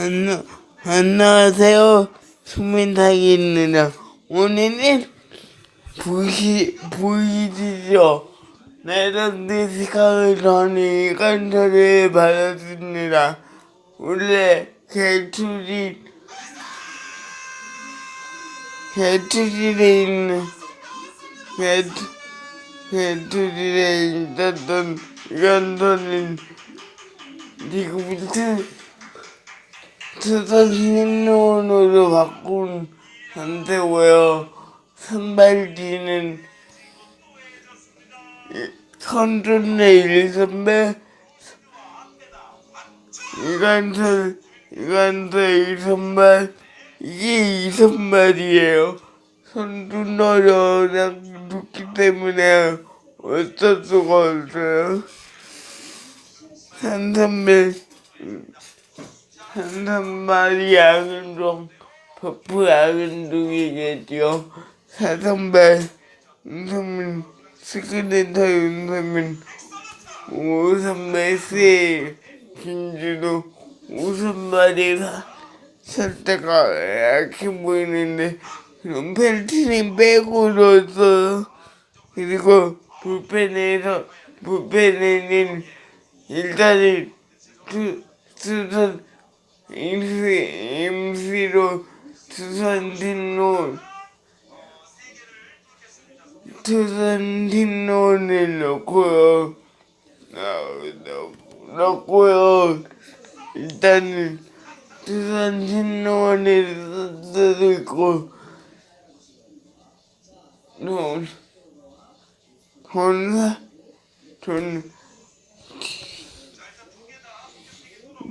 안녕, 안녕하세요. 수민탁입니다. 오늘은 보시, 보이시죠? 내런디스카를 전에 간절히 받았습니다. 원래 개출이, 개출이 있는, 개출, 개출이 있었던 연도는 지금부터 투선신론으로 바꾼 상태고요. 선발지는 선준의 1선배, 이간설, 이간설 2선발, 이게 2선발이에요. 선준도 워낙 좋기 때문에 어쩔 수가 없어요. 한 선배, 한선발이 야근종, 버프 야근종이겠죠. 사선발, 윤선민, 스크린터 윤선민, 오선발 세, 김주도, 오선발이가 살때가 약해 보이는데, 그럼 펠틴이 빼고 줬어요. 그리고 불펜에서, 불펜에는 일단은 수, 수선, MC, MC로 수선 뒷론, 수선 뒷론을 넣고요. 넣,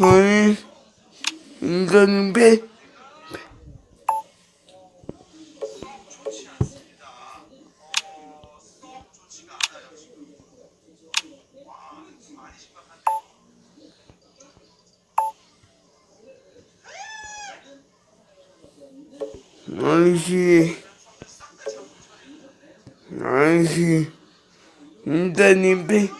저는 이거는 배. 아이씨 아이씨 일단 이배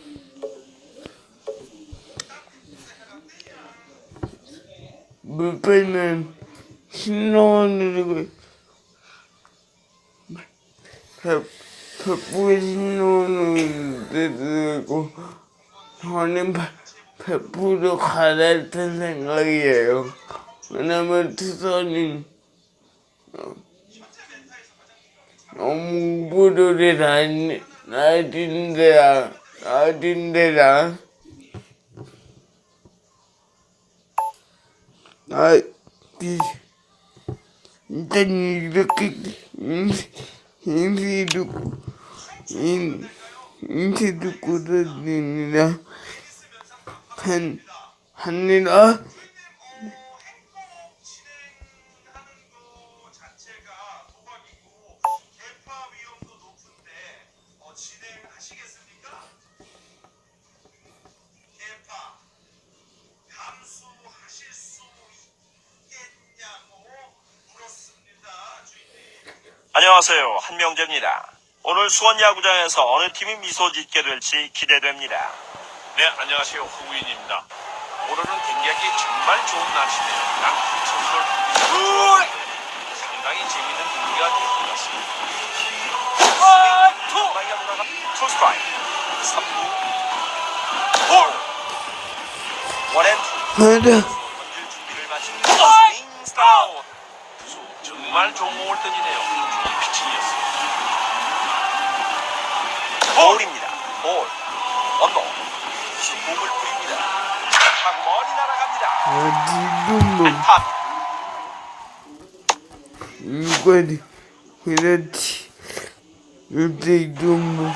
일단은 물배는 신호를 백부의 신호를 들고 저는 백부로 가랬던 생각이에요. 왜냐면 투선이 너무 부르를 낮은 데라 낮은 데라 아, 이, 일단 이렇게 인쇄 듣고 인 인쇄 듣고 다닙니다. 한 하늘아 안녕하세요. 한명재입니다. 오늘 수원 야구장에서 어느 팀이 미소 짓게 될지 기대됩니다. 네, 안녕하세요. 후우인입니다. 오늘은 굉장히 정말 좋은 날씨네요. 양팀 선수를 보기 상당히 재밌는 경기가 될 것 같습니다. 투 스트라이크 3구 볼 원앤투 하나 던질 준비를 마친 스윙 투수 정말 좋은 공을 던지네요. 볼입니다. 볼. 원볼. 몸을 뿌립니다. 탁 멀리 날아갑니다. 안타입니다. 이거는, 그렇지. 그렇지, 좀 뭐,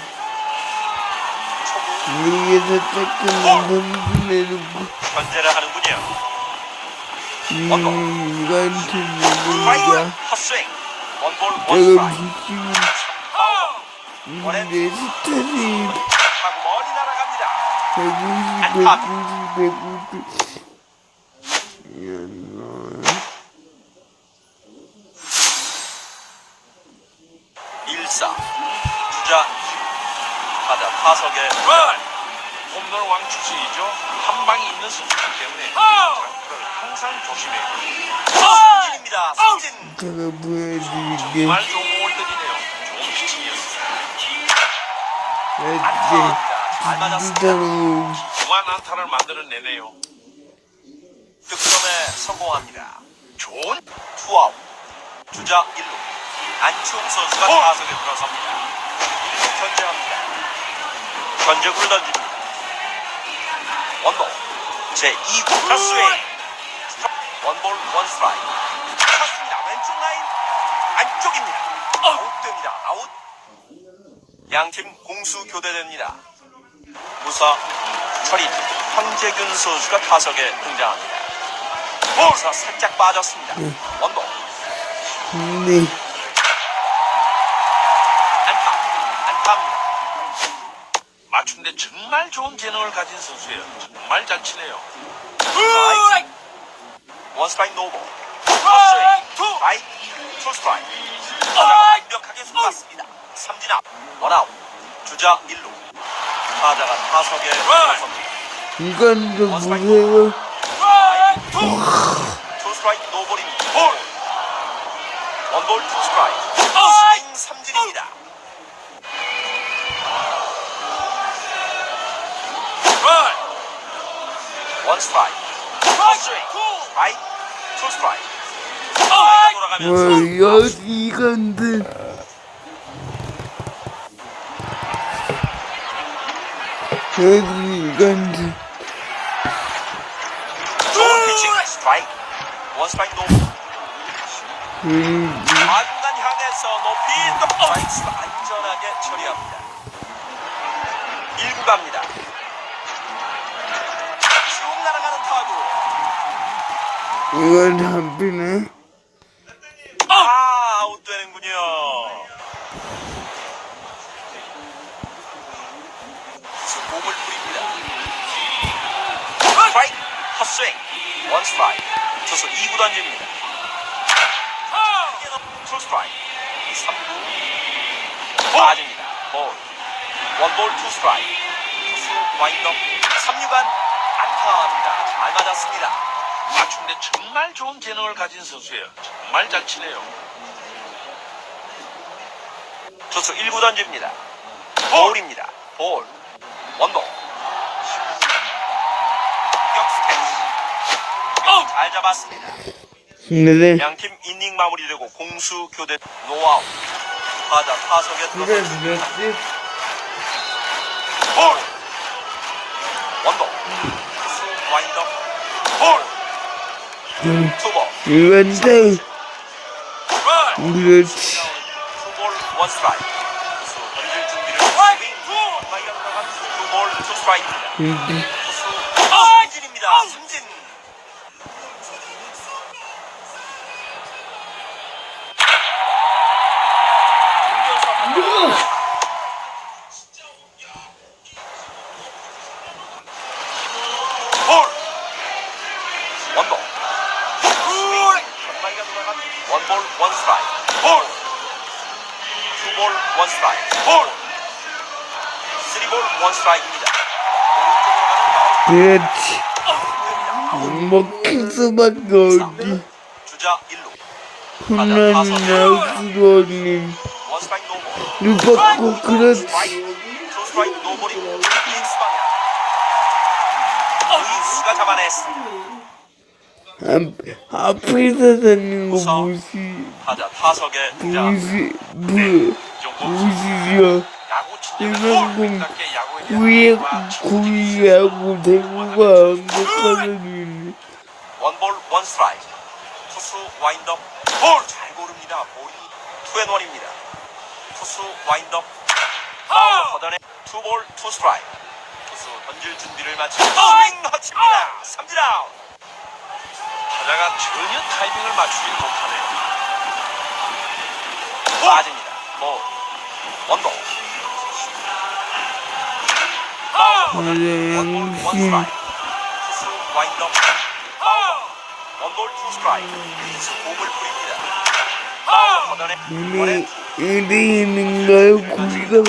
여기서 조금 넘기내놓고, 견제를 하는군요. 음, 이건 좀. 원볼 내가 원스트 스타일이 탁 멀리 날아갑니다. 190, 190, 190. 야, 1사. 주자 타자 타석에 홈런 왕 출신이죠. 한 방이 있는 선수이기 때문에 장타를 항상 조심해야 돼요. 삼진입니다. 삼진. 제가 보여드릴게. 정말 좋은 공을 때리네요. 안타입니다. 잘 맞았습니다. 진짜로, 중한 안타를 만들어내네요. 득점에 성공합니다. 좋은 투아웃. 주자 1루. 안치홍 선수가 어. 타석에 들어섭니다. 1루 견제합니다. 견제구를 던집니다. 원볼. 제2구 타스윙. 원볼 원스트라이크. 쳤습니다. 왼쪽 라인. 안쪽입니다. 아웃됩니다. 아웃. 양팀 공수 교대됩니다. 무사 철인 황재균 선수가 타석에 등장합니다. 무사 살짝 빠졌습니다. 원볼. 근데, 안타. 안타입니다. 맞춤데 정말 좋은 재능을 가진 선수예요. 정말 잘 치네요. 스트라이크. 원 스트라이크 노볼. 투 스트라이크. 투 스트라이크. 완벽하게 속았습니다. 삼진 앞. 원아웃. 주자 1루. 타자가 타석에. 이건 좀 보세요. 투 스트라이크 노볼입니다. 볼. 원볼 투 스트라이크. 스윙 삼진입니다. 원 스트라이크. 투 스윙. 투 스트라이크. 돌아가면서 와, 여기 이건데. 여기. 음, 좌중간 향해서 높이 또 스트라이크 안전하게 처리합니다. 1구 갑니다. 쭉 날아가는 타구. 이건 잡히네. 아, 아웃되는군요. 투수 몸을 뿌립니다. 스트라이크, 헛스윙, 원 스트라이크. 투수 2구 던집니다. 투 스트라이크, 3구. 빠집니다. 볼. 원볼 투 스트라이크. 투수 와인더 3루간 안타입니다. 잘 맞았습니다. 맞춤데 정말 좋은 재능을 가진 선수예요. 정말 잘 치네요. 투수 1구 던집니다. 볼입니다. 볼. 원볼. 잘 잡았습니다. 근데, 양팀 이닝 마무리되고 공수 교대 노아웃. 타자 타석에 그랬지? 볼. 원볼. 투수 와인더. 볼. 음, 투볼. 이건 땡. 그렇지. 투볼 원 스트라이크. 투수 던질 준비를 스윙. 마이가 들어간 투볼 투 스트라이크입니다. 스트라이크 노볼입니다. 윙스 방향. 윙스가 잡아냈습니다. 앞, 앞에서 다니는 거 무시, 타자 타석에 등장. 무시, 무, 정보 무시죠. 야 구위에 이해와 구위하고 대구가 완벽하는 원볼 원 스트라이크 투수 와인드업 볼 잘 고릅니다. 볼이 투앤원입니다. 투수 와인드업 파울 걷어내 투볼 투 스트라이크 투수 던질 준비를 마치고 스윙 허칩니다. 삼진 아웃. 타자가 전혀 타이밍을 맞추지 못하네요. 빠집니다. 볼! 원볼 이미 이리 있는가요? 구위가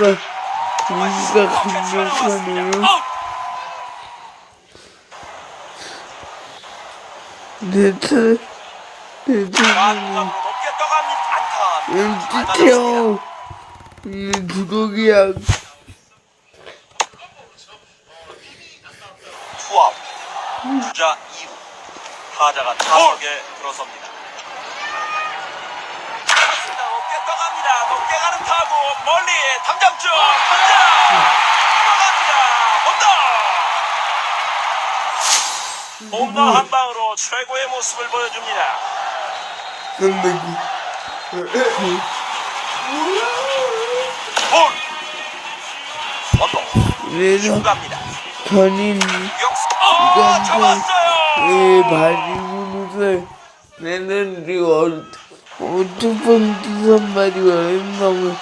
구위가 강력하네요. 잘 맞았습니다. 엔티케어 이 두둑이야 투아웃 주자 2루 타자가 타석에 들어섭니다. 쳤습니다. 높게 떠갑니다. 높게 가는 타구 멀리 담장 쪽 담장! 들어갑니다. 홈런 홈런 한 방으로 최고의 모습을 보여줍니다. 선배기 볼! 원도 그래서 갑니다 전임 역수 어, 잡았어요 예 바지구누설 내는 리고 어두 번째 선발이 얼마나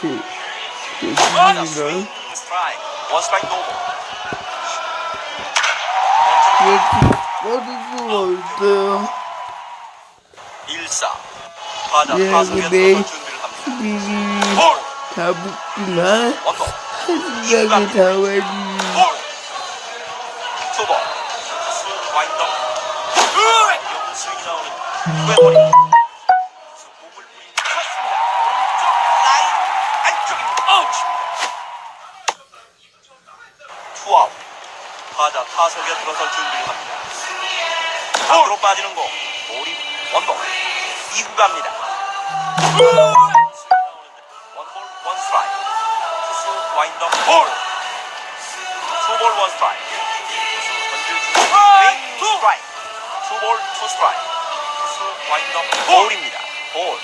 그 맞아 좋습니다. 스윙 스트라이크 원 스트라이크 노볼 이렇게 뻗을 수가 없어요. 1사 타자 예, 타석에 근데 들어설 준비를 합니다 수비를 볼 잡기만 원도 생각이 잡 투아웃 타자 타석에 들어설 준비를 합니다 앞으로 빠지는 공 볼이 원볼 2구 갑니다 원볼 원 스트라이크 투수 와인더 볼 투볼 원 스트라이크 투수 던질 준비 스윙 스트라이크 투볼 투 스트라이크 투수 와인더 볼입니다 볼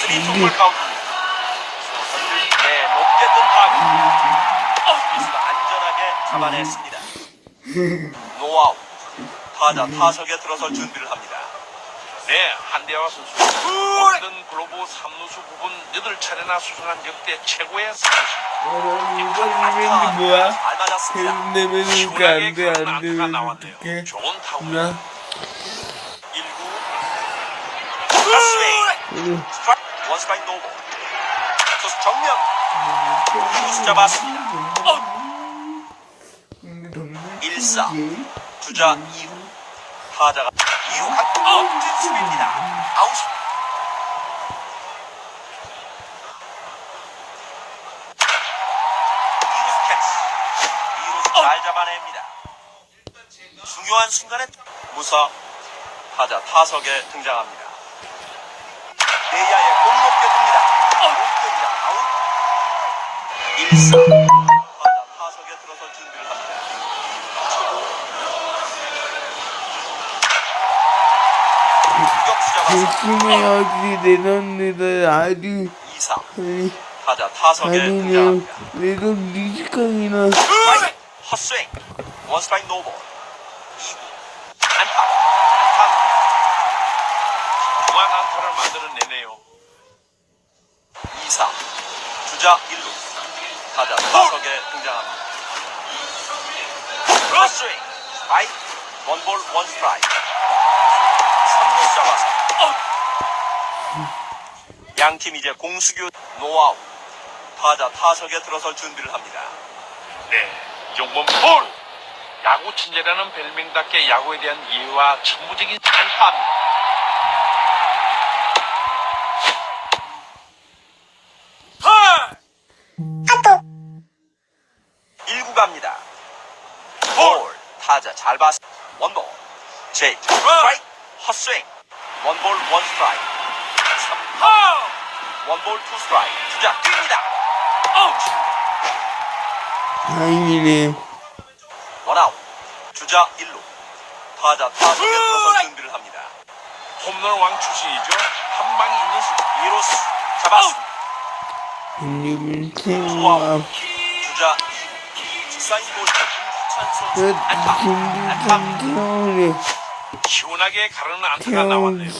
쓰리 투볼 카운트입니다 투수 던질 네 높게 뜬 타구 수비수가 안전하게 잡아냈습니다 노아웃 타자 타석에 들어설 준비를 합니다 네, 한대화 선수. 골든 글로브 3루수 부분 8차례나 수상한 역대 최고의 선수입니다. 이번 이벤트 뭐야? 잘 맞았습니다 내면이니까 시원하게 안돼 그런 안돼 안타가 나왔네요. 어떡해. 좋은 타구. 나 1구 스윙 오늘 스트라이크 원 스트라이크 노볼 투수 정면. 투수 잡았습니다 1사. 주자 2루 타자가 2루 각 멋진 수비입니다. 아웃입니다 이루스 캐치 이루스 잘 잡아냅니다. 중요한 순간에 무사 타자 타석에 등장합니다 내야에 공 높게 듭니다. 높게입니다. 아웃. 1사 타자 타석에 들어설 준비를 합니다. 역수 잡았습니다 조심해야지 내놓는 아주 2사 아니 타자 타석에 등장합니다. 내가 미식강이나. 헛스윙. 원 스트라이크 노볼 2구 안타 안타입니다 중앙 안타를 만들어내네요. 2사 주자 1루. 타자 타석에 등장합니다. 헛스윙. 스트라이크. 원볼 원 스트라이크. 3루 잡아서 양팀 이제 공수교 노아웃. 타자 타석에 들어설 준비를 합니다. 네, 이종범 볼! 야구 천재라는 별명답게 야구에 대한 이해와 천부적인 안타입니다. 타자 잘 봤어. 원볼 제이 스트라이크 헛스윙 원볼 원 스트라이크 3 원볼 투 스트라이크 주자 뜁니다. 아웃! 다행이네. 원아웃 주자 1루. 타자 타석에 들어설 준비를 합니다. 홈런 왕 출신이죠. 한 방이 있는 수. 2루수 잡았습니다. 주자 2루 직사인 볼터 김기찬 그 선수 안타 김유민 태우네. 시원하게 가르는 안타가 나왔네요.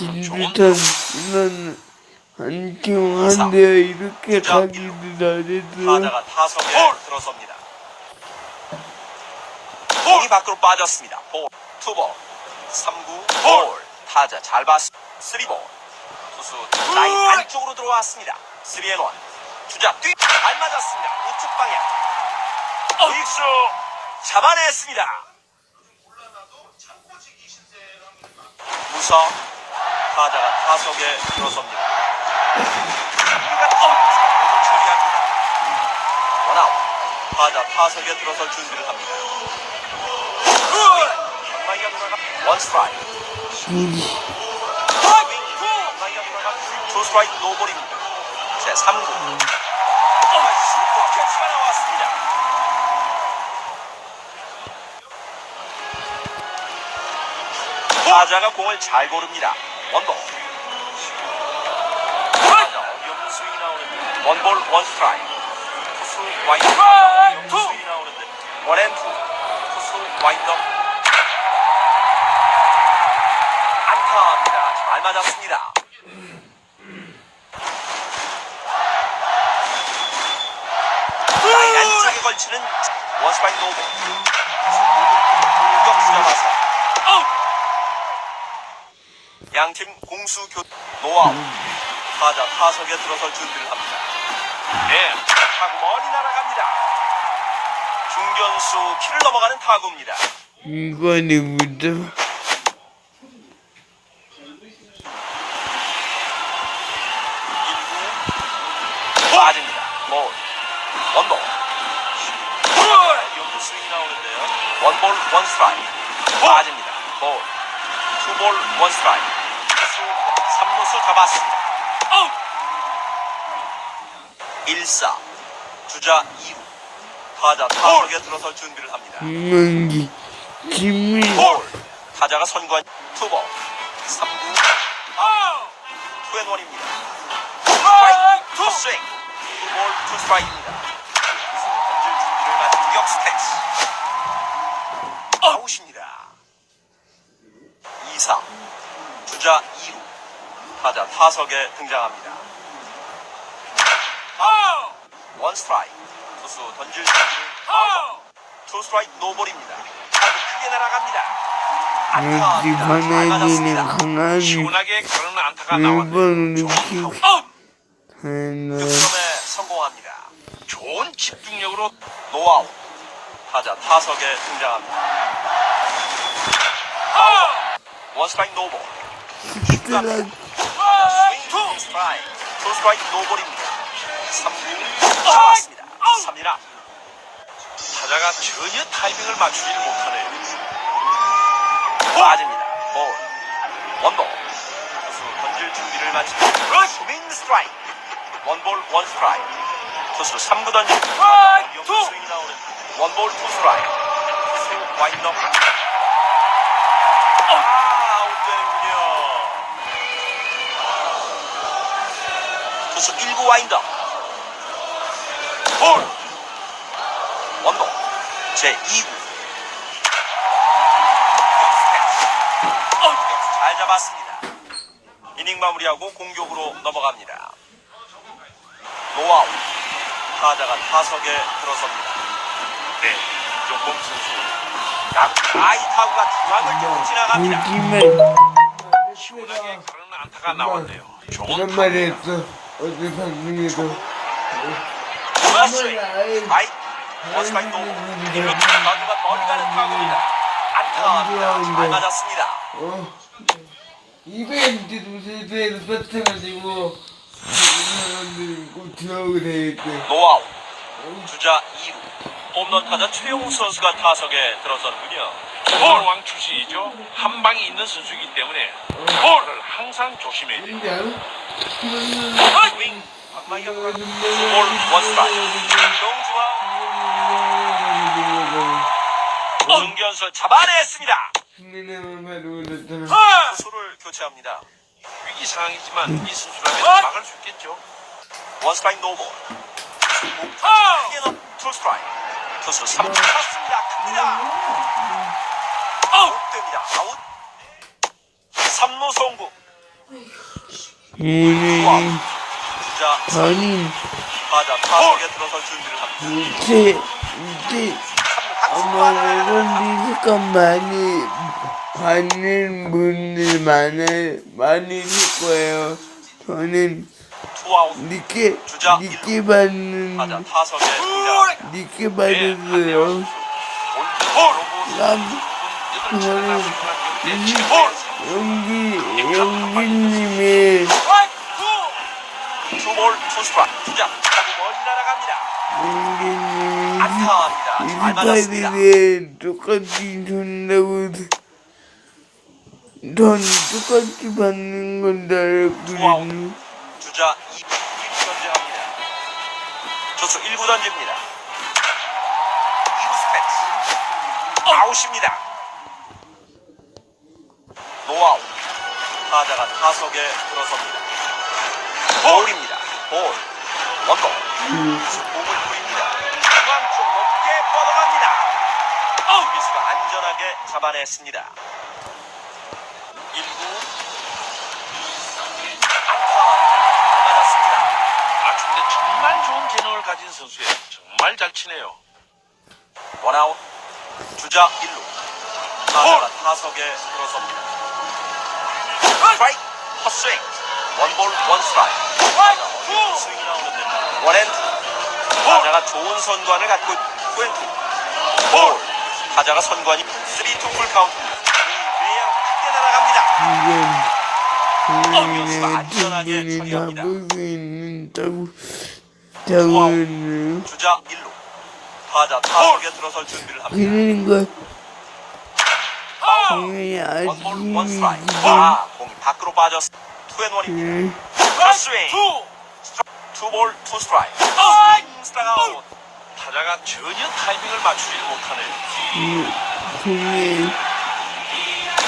이런 한경한데 이렇게 가기도 잘했어. 타자가 타석에 들어섭니다. 공이 밖으로 빠졌습니다. 볼! 투볼. 3구 볼! 타자 잘 봤. 쓰리볼. 투수 라인 안쪽으로 들어왔습니다. 3앤1 주자 뛰 잘 맞았습니다. 우측 방향. 빅수 잡아냈습니다. 무서 타자가 타석에 들어섭니다. 타자 타석에 들어설 준비를 합니다. 원 스트라이크. 방망이가 돌아가 투 스트라이크 노볼입니다. 제 3구 타자가 공을 잘 고릅니다. 원볼. 스윙이 나오는데 원볼 원 스트라이크. 투수 와인드 어이없는 스윙이 나오는데 원앤투. 투수 와인드업. 안타입니다. 잘 맞았습니다. 안쪽에 걸치는 원스파인 노볼 공수 교 노아웃 타자 타석에 들어설 준비를 합니다 네 타구 멀리 날아갑니다 중견수 키를 넘어가는 타구입니다 빠집니다. 볼. 원볼. 연구 스윙이 나오는데요. 원볼 원 스트라이크. 빠집니다. 볼. 투볼 원 스트라이크. 투수 3루수 잡았습니다. 1사. 주자 2루. 타자 타석에 들어설 준비를 합니다. 김만기 김민 볼. 타자가 선관 투볼. 3구. 투앤원입니다. 스트라이크 투 스윙. 투볼 투 스트라이크입니다. 타자 타석에 등장합니다. 원 스트라이크. 투수 던질 준비를 투 스트라이크 노볼입니다. 타구 크게 날아갑니다. 여기 안타입니다. 잘 바나지는 맞았습니다. 강아지 시원하게 가르는 안타가. 일본으로 좋은 타구. 하나 득점에 성공합니다. 좋은 집중력으로 노아웃. 타자 타석에 등장합니다. 원 스트라이크 노볼. 뜨라 타자 스윙 투 스트라이크. 투 스트라이크 노볼입니다. 3구 잡았습니다. 3이라. 타자가 전혀 타이밍을 맞추지를 못하네요. 빠집니다. 볼. 원볼. 투수 던질 준비를 마친 스윙 스트라이크. 원볼 원 스트라이크. 투수 3구 던질. 위험한 스윙이 나오는 원볼 투 스트라이크. 투수 와인드 투수 1구 와인드업. 볼. 원볼. 제 2구. 잘 잡았습니다. 이닝 마무리하고 공격으로 넘어갑니다. 노아웃. 타자가 타석에 들어섭니다. 네, 이종범 선수 양 아이 타구가 중앙을 뚫고 지나갑니다. 울기만 시원하게 가르는 안타가 나왔네요. 좋은 그런 타구. 말이 했어 어제 방송에도 스윙. 아이 원스파인 노. 이로 타구가 멀리 가는 타구입니다. 안타입니다. 잘 맞았습니다. 어 이벤트 사람들이 꼭 들어오게 되겠대 노아웃. 주자 2루. 홈런 타자 최용우 선수가 타석에 들어섰군요. 홈런 왕 출신이죠. 한 방이 있는 선수이기 때문에 볼을 항상 조심해야 돼요. 스윙. 방망이가 돌아가. 볼 원스트라이크. 정주환 유연수 잡아냈습니다. 그렇더라. 투수를 교체합니다. 위기 상황이지만 이 선수라면 막을 수 있겠죠. 원 스트라이크 노볼. 크게 투 스트라이크. 투수 3루 쳤습니다. 큽니다. 아웃됩니다. 아웃. 3루 송구. 주자 저는 타자 타석에 들어설 준비를 합니다. 이제 이제 아무래도 리스크 많이 받는 분들 많을 많으실 거예요. 저는 투아웃. 늦게 주자 늦게 받는 타자 타석에 등장. 늦게 받았어요. 연기 연기님의 투볼 투스트라이크. 주자 멀리 날아갑니다. 맞았습니다. 이파이에 똑같이 준다고 전 똑같이 받는 알았거든요. 주자 2구 던져합니다. 투수 1구 던집니다. 2구 스패트. 아웃입니다. 타석에 들어섭니다. 볼입니다. 볼. 투수 공을 뿌립니다. 중앙 쪽 높게 뻗어갑니다. 수비수가 안전하게 잡아냈습니다. 1구 안타입니다. 잘 맞았습니다. 맞춤데 정말 좋은 재능을 가진 선수예요. 정말 잘 치네요. 원아웃 주자 1루 타자가 타석에 들어섭니다 스트라이크 헛스윙. 원볼 원스트라이크. 스윙이 나오는데. 원앤투 타자가 좋은 선관을 갖고 투앤투 볼. 타자가 선관이 3투 풀 카운트입니다. 외야로 크게 날아갑니다 지금 본인의 충분히 잡을 수 있는 타구 타구는 주자 1루. 타자. 타석에 들어설 준비를 합니다 공이 원볼 원스트라이크. 아직이지만 아 공이 밖으로 빠졌어 투앤원입니다. 헛스윙. 투볼 투 스트라이크. 스트라이크 타자가 전혀 타이밍을 맞추지 못하네요. 공이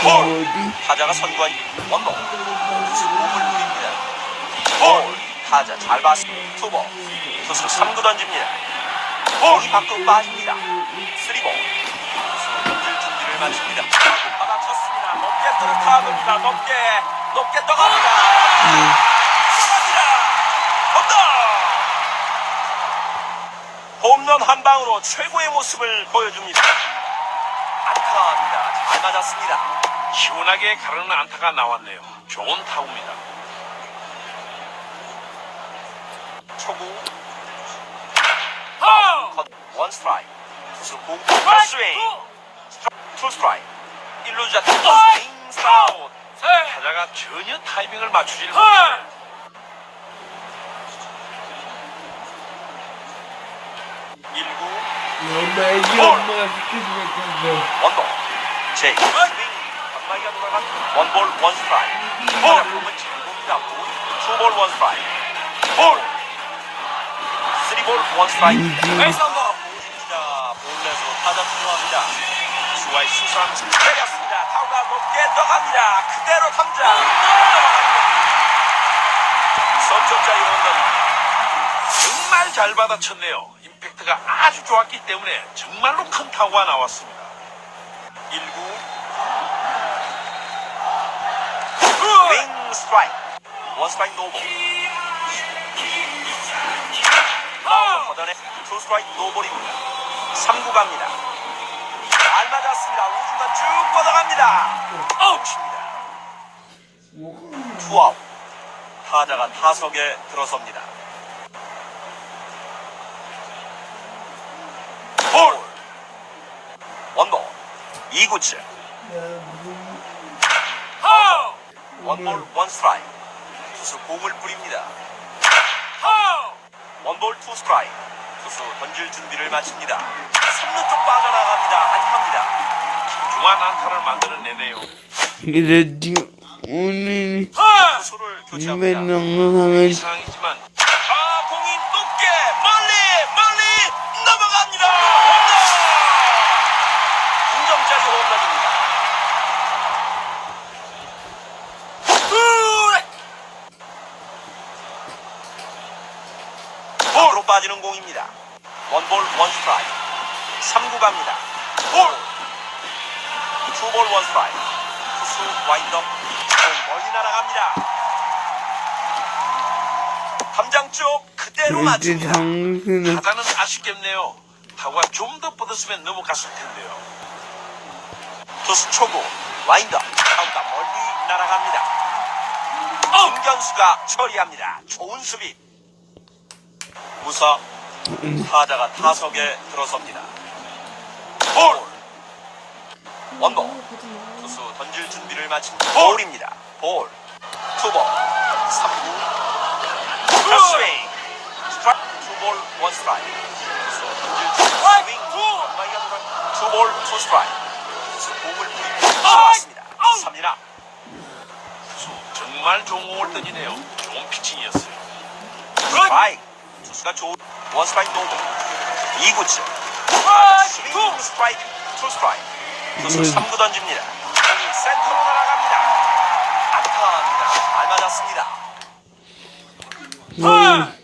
어디? 타자가 선관 원볼 몸을 부립니다. 볼. 타자 잘 봤어 투볼. 투수 3구 던집니다. 공이 밖으로 빠집니다. 쓰리볼. 준비를 마칩니다 높게 뜨는 타구입니다. 높게 높게 떠갑니다. 홈런! 홈런 한 방으로 최고의 모습을 보여줍니다. 안타입니다. 잘 맞았습니다. 시원하게 가르는 안타가 나왔네요. 좋은 타구입니다. 초구. 컷, 원 스트라이크. 투수 공 스윙. 투 스트라이크. 1루 주자. 스윙 스타웃 타자가 전혀 타이밍을 맞추지 못하네요. 1구 엄마에게 엄마가 시키지 못했어 원볼. 제 스윙 방망이가 돌아간 원볼 원 스트라이크. 볼 공은 잘 봅니다. 투볼 원 스트라이크. 볼 쓰리볼 원 스트라이크. 베이스 한번 보주자 볼넷으로 타자 투수합니다. 수와의 수상 때렸습니다 타구가 높게 떠갑니다. 그대로 탐장 석점짜리 홈런입니다 정말 잘 받아쳤네요. 임팩트가 아주 좋았기 때문에 정말로 큰 타구가 나왔습니다. 1구. 윙 스트라이크. 원 스트라이크 노볼 마운드 걷어내 투 스트라이크 노볼입니다. 3구 갑니다 쭉 뻗어갑니다. 아웃입니다. 투아웃. 타자가 타석에 들어섭니다. 볼. 원볼. 2구째. 원볼 원 스트라이크. 투수 공을 뿌립니다. 원볼 투 스트라이크. 투수 던질 준비를 마칩니다. 3루 쪽 빠져나갑니다. 안타입니다 중한 한타를 만들어내네요. 이랬지 오늘 수를 교체합니다. 이상이지만 아 공이 높게 멀리 멀리 넘어갑니다. 홈런! 공정짜리 홈런입니다. 볼로 빠지는 공입니다. 원볼 원스트라이크 3구 갑니다. 볼 투볼 원 스트라이크. 투수 와인더. 공 멀리 날아갑니다. 담장 쪽 그대로 맞춥니다. 타자는 아쉽겠네요. 타구가 좀 더 뻗었으면 넘어갔을 텐데요. 투수 초구 와인더. 타구가 멀리 날아갑니다. 김견수가 처리합니다. 좋은 수비. 무사 타자가 타석에 들어섭니다. 볼. 원볼. 투수 던질 준비를 마친 볼입니다. 볼. 투볼. 3구. 스윙. 스트라이크. 투볼 원 스트라이크. 투수 던질. 스윙. 돌아. 투볼 투 스트라이크. 투수 공을 뿌리고 잡았습니다. 3이나. 투수 정말 좋은 공을 던지네요. 좋은 피칭이었어요. 스트라이크. 투수가 좋은 원 스트라이크 노볼. 2구째. 스윙 스트라이크. 투 스트라이크. 음. 3구 던집니다. 공이 센터로 날아갑니다. 안타입니다. 잘 맞았습니다. 음.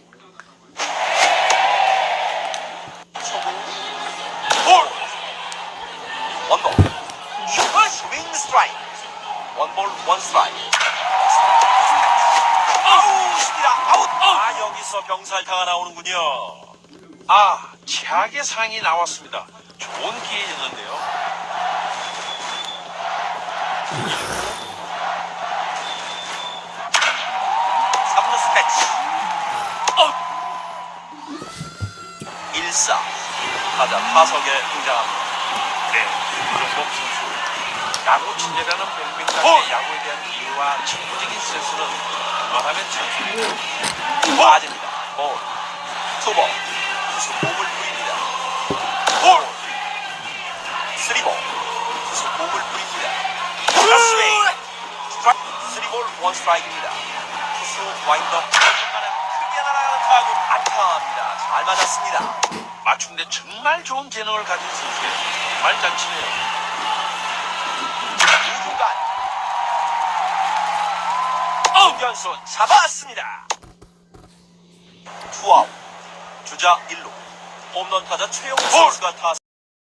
원볼. 스윙 스트라이크. 원볼 원 스트라이크. 아웃입니다. 아웃. 아 여기서 병살타가 나오는군요. 아, 최악의 상황이 나왔습니다. 좋은 기회였는데요. 타자 타석에 등장합니다. 네, 이종범 선수. 야구 친절하는 뱅뱅 어! 의 야구에 대한 이해와 직무적인 센스는 그만하면 장수입니다. 빠집니다. 볼. 투볼. 투수 몸을 부립니다. 볼. 쓰리볼. 투수 몸을 부립니다. 스윙. 쓰리볼 원 스트라이크입니다. 투수 와인더. 중간에 크게 날아가는 타구 안타입니다. 잘 맞았습니다. 맞춤대 정말 좋은 재능을 가진 선수예요. 정말 잘 치네요. 우중간. 김견수 잡았습니다. 투아웃. 주자 1루. 홈런 타자 최용우 선수가 타